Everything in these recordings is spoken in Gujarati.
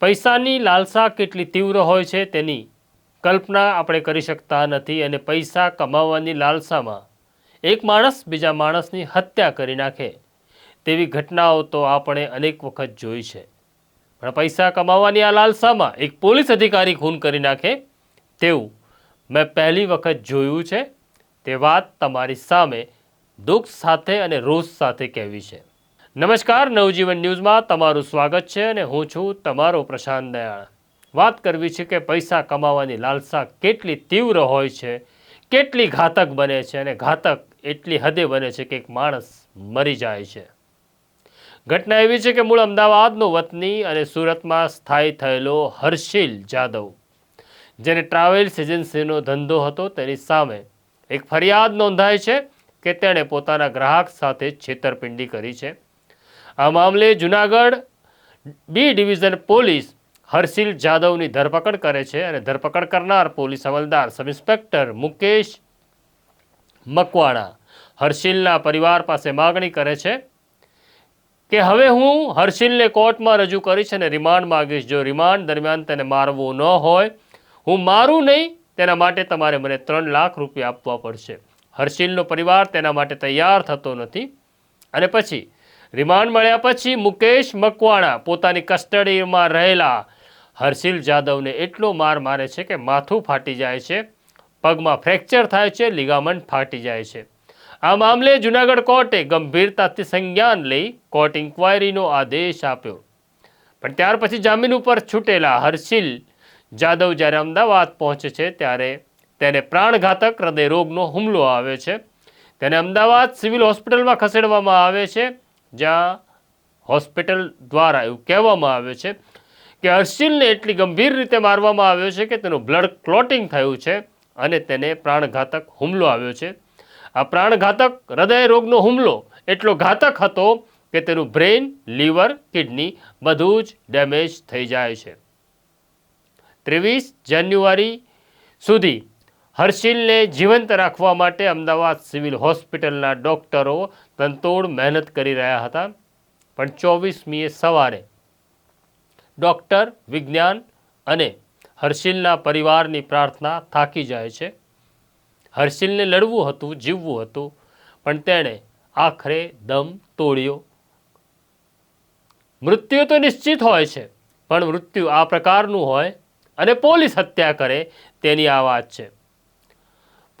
પૈસાની લાલસા કેટલી તીવ્ર હોય છે તેની કલ્પના આપણે કરી શકતા નથી અને પૈસા કમાવવાની લાલસામાં એક માણસ બીજા માણસની હત્યા કરી નાખે તેવી ઘટનાઓ તો આપણે અનેક વખત જોઈ છે. પણ પૈસા કમાવવાની આ લાલસામાં એક પોલીસ અધિકારી ખૂન કરી નાખે તેવું મેં પહેલી વખત જોયું છે. તે વાત તમારી સામે દુઃખ સાથે અને રોષ સાથે કહેવી છે. નમસ્કાર, નવજીવન ન્યૂઝમાં તમારું સ્વાગત છે અને હું છું તમારો પ્રશાંત દયાળ. વાત કરવી છે કે પૈસા કમાવાની લાલસા કેટલી તીવ્ર હોય છે, કેટલી ઘાતક બને છે અને ઘાતક એટલી હદે બને છે કે એક માણસ મરી જાય છે. ઘટના એવી છે કે મૂળ અમદાવાદનો વતની અને સુરતમાં સ્થાયી થયેલો હર્ષિલ જાદવ, જેને ટ્રાવેલ્સ એજન્સીનો ધંધો હતો તેની સામે એક ફરિયાદ નોંધાય છે કે તેણે પોતાના ગ્રાહક સાથે છેતરપિંડી કરી છે. આ મામલે Junagadh B division police Harshil જાદવની ધરપકડ કરે છે અને ધરપકડ કરનાર પોલીસ અમલદાર સબ ઇન્સ્પેક્ટર મુકેશ મકવાણા હર્ષિલના પરિવાર પાસે માગણી કરે છે કે હવે હું હર્ષિલને કોર્ટમાં રજૂ કરીશ અને રિમાન્ડ માગીશ. જો રિમાન્ડ દરમિયાન તેને મારવું ન હોય, હું મારું નહીં, તેના માટે તમારે મને ત્રણ લાખ રૂપિયા આપવા પડશે. હર્ષિલનો પરિવાર તેના માટે તૈયાર થતો નથી. અને પછી રિમાન્ડ મળ્યા પછી મુકેશ મકવાણા પોતાની કસ્ટડીમાં રહેલા. હર્ષિલ જાદવને એટલો માર મારે છે કે માથું ફાટી જાય છે, પગમાં ફ્રેક્ચર થાય છે, લિગામન્ટ ફાટી જાય છે. આ મામલે જુનાગઢ કોર્ટે ગંભીરતાથી સંજ્ઞાન લઈ કોર્ટ ઇન્ક્વાયરીનો આદેશ આપ્યો. પણ ત્યાર પછી જામીન ઉપર છૂટેલા હર્ષિલ જાદવ જ્યારે અમદાવાદ પહોંચે છે ત્યારે તેને પ્રાણઘાતક હૃદય રોગનો હુમલો આવે છે. તેને અમદાવાદ સિવિલ હોસ્પિટલમાં ખસેડવામાં આવે છે. જ્યાં હોસ્પિટલ દ્વારા એવું કહેવામાં આવે છે કે અર્શિલને એટલી ગંભીર રીતે મારવામાં આવ્યો છે કે તેનું બ્લડ ક્લોટિંગ થયું છે અને તેને પ્રાણઘાતક હુમલો આવ્યો છે. આ પ્રાણઘાતક હૃદય રોગનો હુમલો એટલો ઘાતક હતો કે તેનું બ્રેઇન, લીવર, કિડની બધું જ ડેમેજ થઈ જાય છે. ત્રેવીસ જાન્યુઆરી સુધી હર્ષિલને જીવંત રાખવા માટે અમદાવાદ સિવિલ હોસ્પિટલના ડૉક્ટરો તંતોડ મહેનત કરી રહ્યા હતા. પણ ચોવીસમીએ સવારે ડૉક્ટર, વિજ્ઞાન અને હર્ષિલના પરિવારની પ્રાર્થના થાકી જાય છે. હર્ષિલને લડવું હતું, જીવવું હતું, પણ તેણે આખરે દમ તોડ્યો. મૃત્યુ તો નિશ્ચિત હોય છે, પણ મૃત્યુ આ પ્રકારનું હોય અને પોલીસ હત્યા કરે તેની આ વાત છે.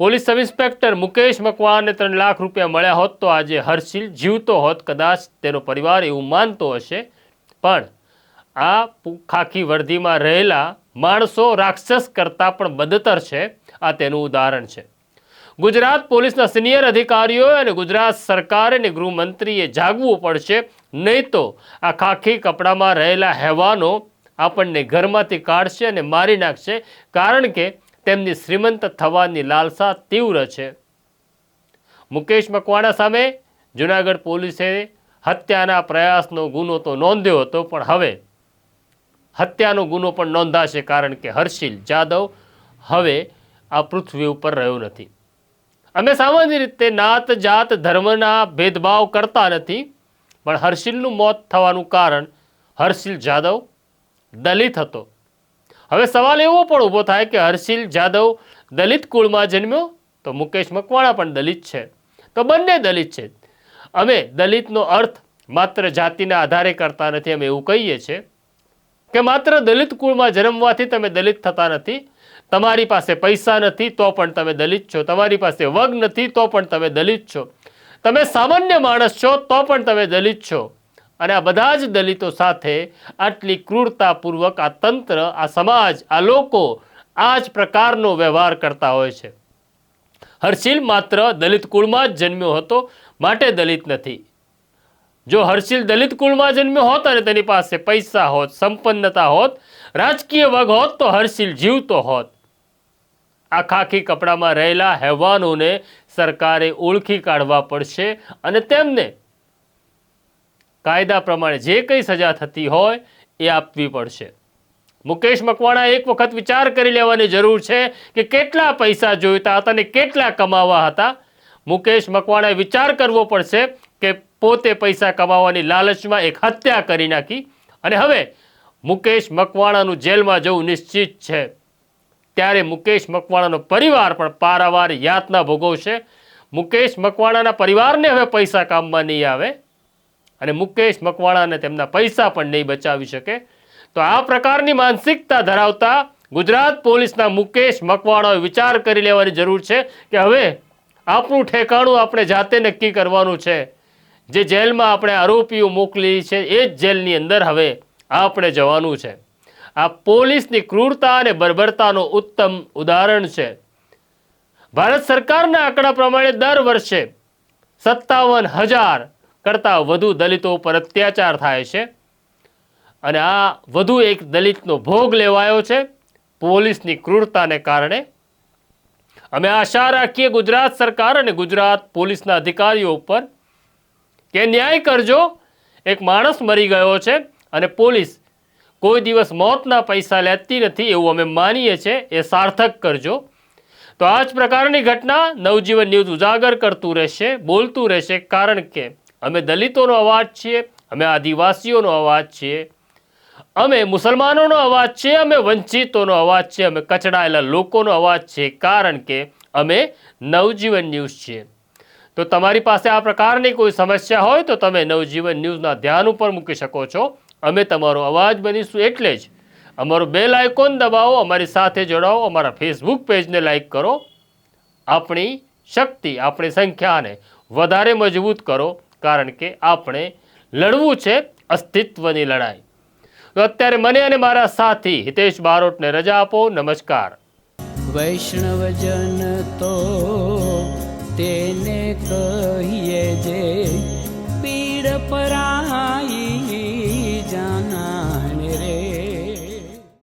પોલીસ સબ ઇન્સ્પેક્ટર મુકેશ મકવાનને ત્રણ લાખ રૂપિયા મળ્યા હોત તો આજે હર્ષિલ જીવતો હોત. કદાચ તેનો પરિવાર એવું માનતો હશે. પણ આ ખાખી વર્ધીમાં રહેલા માણસો રાક્ષસ કરતાં પણ બદતર છે. આ તેનું ઉદાહરણ છે. ગુજરાત પોલીસના સિનિયર અધિકારીઓ અને ગુજરાત સરકાર અને ગૃહમંત્રીએ જાગવું પડશે. નહીં તો આ ખાખી કપડામાં રહેલા હેવાનો આપણને ઘરમાંથી કાઢશે અને મારી નાખશે. કારણ કે તેમની શ્રીમંત થવાની લાલસા તીવ્ર છે. મુકેશ મકવાણા સામે જુનાગઢ પોલીસે હત્યાના પ્રયાસનો ગુનો તો નોંધ્યો હતો, પણ હવે હત્યાનો ગુનો પણ નોંધાશે કારણ કે હર્ષિલ જાદવ હવે આ પૃથ્વી ઉપર રહ્યો નથી. અમે સામાન્ય રીતે નાત જાત ધર્મના ભેદભાવ કરતા નથી, પણ હર્ષિલનું મોત થવાનું કારણ હર્ષિલ જાદવ દલિત હતો. હવે સવાલ એવો પણ ઊભો થાય કે હર્ષિલ જાદવ દલિત કુળમાં જન્મ્યો? તો મુકેશ મકવાણા પણ દલિત છે. તો બંને દલિત છે. અમે દલિતનો અર્થ માત્ર જાતિના આધારે કરતા નથી, અમે એવું કહીએ છીએ કે માત્ર દલિત કુળમાં જન્મવાથી તમે દલિત થતા નથી. તમારી પાસે પૈસા નથી, તો પણ તમે દલિત છો. તમારી પાસે વગ નથી, તો પણ તમે દલિત છો. તમે સામાન્ય માણસ છો, તો પણ તમે દલિત છો. અને આ બધા જ દલિતો સાથે આટલી ક્રૂરતાપૂર્વક આ તંત્ર, આ સમાજ, આ લોકો આ જ પ્રકારનો વ્યવહાર કરતા હોય છે. હર્ષિલ માત્ર દલિત કુળમાં જ જન્મ્યો હતો, માટે દલિત નથી. જો હર્ષિલ દલિત કુળમાં જન્મ્યો હોત અને તેની પાસે પૈસા હોત, સંપન્નતા હોત, રાજકીય વગ હોત, તો હર્ષિલ જીવતો હોત. આ ખાખી કપડામાં રહેલા હેવાનોને સરકારે ઓળખી કાઢવા પડશે અને તેમને કાયદા પ્રમાણે જે કંઈ સજા થતી હોય એ આપવી પડશે. મુકેશ મકવાણા એક વખત વિચાર કરી લેવાની જરૂર છે કે કેટલા પૈસા જોઈતા હતા અને કેટલા કમાવા હતા. મુકેશ મકવાણાએ વિચાર કરવો પડશે કે પોતે પૈસા કમાવાની લાલચમાં એક હત્યા કરી નાખી. અને હવે મુકેશ મકવાણાનું જેલમાં જવું નિશ્ચિત છે. ત્યારે મુકેશ મકવાણાનો પરિવાર પણ પારાવાર યાતના ભોગવશે. મુકેશ મકવાણાના પરિવારને હવે પૈસા કામમાં નહીં આવે. અને મુકેશ મકવાણાને તેમના પૈસા પણ નહીં બચાવી શકે. તો આ પ્રકારની માનસિકતા ધરાવતા ગુજરાત પોલીસના મુકેશ મકવાણાએ વિચાર કરી લેવાની જરૂર છે કે હવે આપણું ઠેકાણું આપણે જાતે નક્કી કરવાનું છે. જે જેલમાં આપણે આરોપીઓ મોકલી છે એ જ જેલની અંદર હવે આપણે જવાનું છે. આ પોલીસની ક્રૂરતા અને બર્બરતાનો ઉત્તમ ઉદાહરણ છે. ભારત સરકારના આંકડા પ્રમાણે દર વર્ષે સત્તાવન હજાર કરતાં વધુ દલિતો પર અત્યાચાર થાય છે. અને આ વધુ એક દલિતનો ભોગ લેવાયો છે પોલીસની ક્રૂરતાને કારણે. અમે આશા રાખીએ ગુજરાત સરકાર અને ગુજરાત પોલીસના અધિકારીઓ ઉપર કે ન્યાય કરજો. એક માણસ મરી ગયો છે અને પોલીસ કોઈ દિવસ મોતના પૈસા લેતી નથી એવું અમે માનીએ છીએ એ સાર્થક કરજો. તો આ જ પ્રકારની ઘટના નવજીવન ન્યૂઝ ઉજાગર કરતું રહેશે, બોલતું રહેશે કારણ કે અમે દલિતોનો અવાજ છીએ, અમે આદિવાસીઓનો અવાજ છીએ, અમે મુસલમાનોનો અવાજ છે અમે વંચિતોનો અવાજ છે અમે કચડાયેલા લોકોનો અવાજ છે કારણ કે અમે નવજીવન ન્યૂઝ છીએ. તો તમારી પાસે આ પ્રકારની કોઈ સમસ્યા હોય તો તમે નવજીવન ન્યૂઝના ધ્યાન ઉપર મૂકી શકો છો. અમે તમારો અવાજ બનીશું એટલે જ. અમારો બેલ આઇકોન દબાવો, અમારી સાથે જોડાઓ, અમારા ફેસબુક પેજને લાઇક કરો. આપણી શક્તિ, આપણી સંખ્યાને વધારે મજબૂત કરો. કારણ કે આપણે લડવું છે અસ્તિત્વની લડાઈ. તો અત્યારે મને અને મારા સાથી હિતેશ બારોટને રજા આપો. નમસ્કાર. વૈષ્ણવજન તો તેને કહીએ જે પીડ પરાઈ